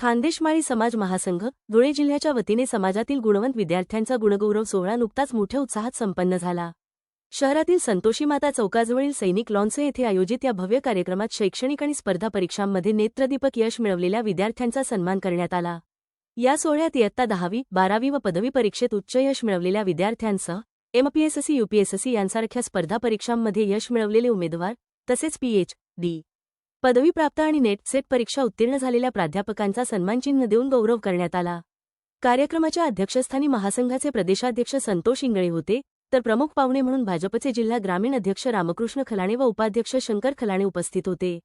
खानदेशमाळी समाज महासंघ धुळे जिल्ह्याच्या वतीने समाजातील गुणवंत विद्यार्थ्यांचा गुणगौरव सोहळा नुकताच मोठ्या उत्साहात संपन्न झाला. शहरातील संतोषी माता चौकाजवळील सैनिक लॉन्से येथे आयोजित या भव्य कार्यक्रमात शैक्षणिक आणि स्पर्धा परीक्षांमध्ये नेत्रदीपक यश मिळवलेल्या विद्यार्थ्यांचा सन्मान करण्यात आला. या सोहळ्यात इयत्ता दहावी बारावी व पदवी परीक्षेत उच्च यश मिळवलेल्या विद्यार्थ्यांसह एमपीएससी युपीएससी यांसारख्या स्पर्धा परीक्षांमध्ये यश मिळवलेले उमेदवार तसेच पीएच डी. पदवीप्राप्त आणि नेट सेट परीक्षा उत्तीर्ण झालेल्या प्राध्यापकांचा सन्मानचिन्ह देऊन गौरव करण्यात आला. कार्यक्रमाच्या अध्यक्षस्थानी महासंघाचे प्रदेशाध्यक्ष संतोष इंगळे होते तर प्रमुख पाहुणे म्हणून भाजपचे जिल्हा ग्रामीण अध्यक्ष रामकृष्ण खलाणे व उपाध्यक्ष शंकर खलाणे उपस्थित होते.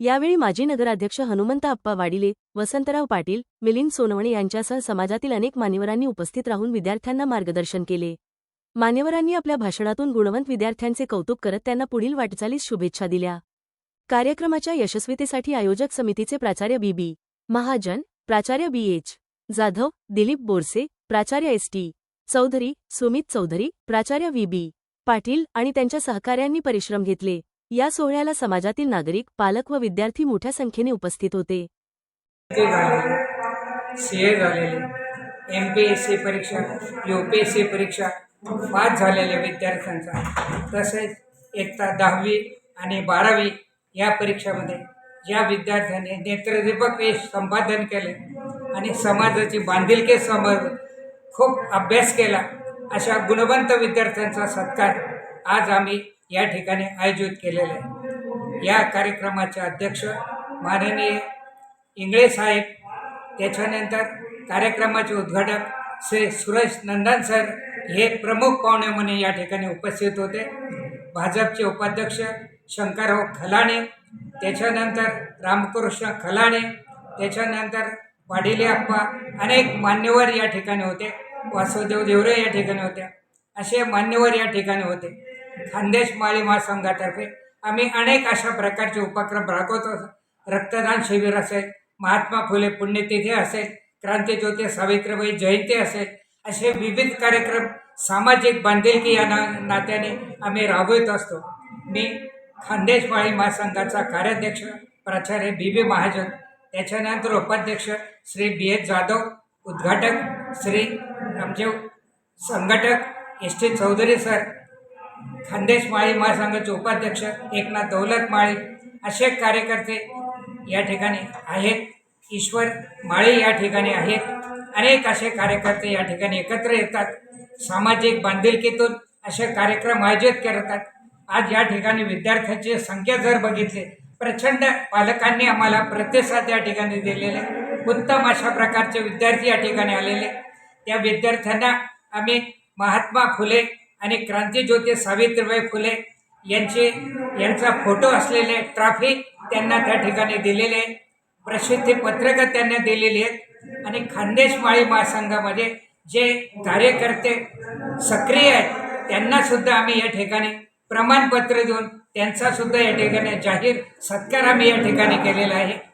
यावेळी माजी नगराध्यक्ष हनुमंत अप्पा वाडिले वसंतराव पाटील मिलिंद सोनवणे यांच्यासह समाजातील अनेक मान्यवरांनी उपस्थित राहून विद्यार्थ्यांना मार्गदर्शन केले. मान्यवरांनी आपल्या भाषणातून गुणवंत विद्यार्थ्यांचे कौतुक करत त्यांना पुढील वाटचालीस शुभेच्छा दिल्या. कार्यक्रमाच्या यशस्वीतेसाठी आयोजक समितीचे प्राचार्य बी बी. महाजन प्राचार्य बी एच. जाधव दिलीप बोरसे प्राचार्य एस टी. चौधरी सुमित चौधरी प्राचार्य व्ही बी. पाटील आणि त्यांच्या सहकाऱ्यांनी परिश्रम घेतले. या सोहळ्याला समाजातील नागरिक पालक व विद्यार्थी मोठ्या संख्येने उपस्थित होते. झालेले. एम पी एस सी परीक्षा यू पी एस सी परीक्षा पास झालेल्या विद्यार्थ्यांचा. तसेच इयत्ता दहावी आणि बारावी या परीक्षामध्ये ज्या विद्यार्थ्यांनी नेत्रदीपक हे संपादन केले आणि समाजाची बांधिलकी समज खूप अभ्यास केला. अशा गुणवंत विद्यार्थ्यांचा सत्कार आज आम्ही या ठिकाणी आयोजित केलेला आहे. या कार्यक्रमाचे अध्यक्ष माननीय इंगळे साहेब त्याच्यानंतर कार्यक्रमाचे उद्घाटक श्री सुरेश नंदन सर हे प्रमुख पाहुणे म्हणून या ठिकाणी उपस्थित होते. भाजपचे उपाध्यक्ष शंकरराव खलाणे त्याच्यानंतर रामकृष्ण खलाणे त्याच्यानंतर वाडिले अप्पा अनेक मान्यवर या ठिकाणी होते. वासुदेव देवरे या ठिकाणी होत्या असे मान्यवर या ठिकाणी होते. खानदेश माळी महासंघातर्फे आम्ही अनेक अशा प्रकारचे उपक्रम राबवतो रक्तदान शिबिर असेल महात्मा फुले पुण्यतिथी असेल क्रांतीज्योती सावित्रीबाई जयंती असेल असे विविध कार्यक्रम सामाजिक बांधिलकी या ना नात्याने आम्ही राबवित असतो. मी खानदेशमाळी महासंघाचा कार्याध्यक्ष प्राचार्य बी बी महाजन त्याच्यानंतर उपाध्यक्ष श्री बी एच जाधव उद्घाटक श्री आमचे संघटक S T Chaudhari sir Khandesh Mali महासंघाचे उपाध्यक्ष एकनाथ दौलत माळी असे कार्यकर्ते या ठिकाणी आहेत. ईश्वर माळी या ठिकाणी आहेत. अनेक असे कार्यकर्ते या ठिकाणी एकत्र येतात. सामाजिक बांधिलकीतून असे कार्यक्रम आयोजित करतात. आज या ठिकाणी विद्यार्थ्यांची संख्या जर बघितली प्रचंड पालकांनी आम्हाला प्रतिसाद या ठिकाणी दिलेले. उत्तम अशा प्रकारचे विद्यार्थी या ठिकाणी आलेले. त्या विद्यार्थ्यांना आम्ही महात्मा फुले आणि क्रांतीज्योती सावित्रीबाई फुले यांचे यांचा फोटो असलेले ट्रॉफी त्यांना त्या ठिकाणी दिलेले आहे. प्रसिद्धी पत्रकं त्यांना दिलेली आहेत. आणि खानदेश माळी महासंघामध्ये जे कार्यकर्ते सक्रिय आहेत त्यांनासुद्धा आम्ही या ठिकाणी प्रमाणपत्र देऊन त्यांचा सुद्धा या ठिकाणी जाहीर सत्कार आम्ही या ठिकाणी केलेला आहे.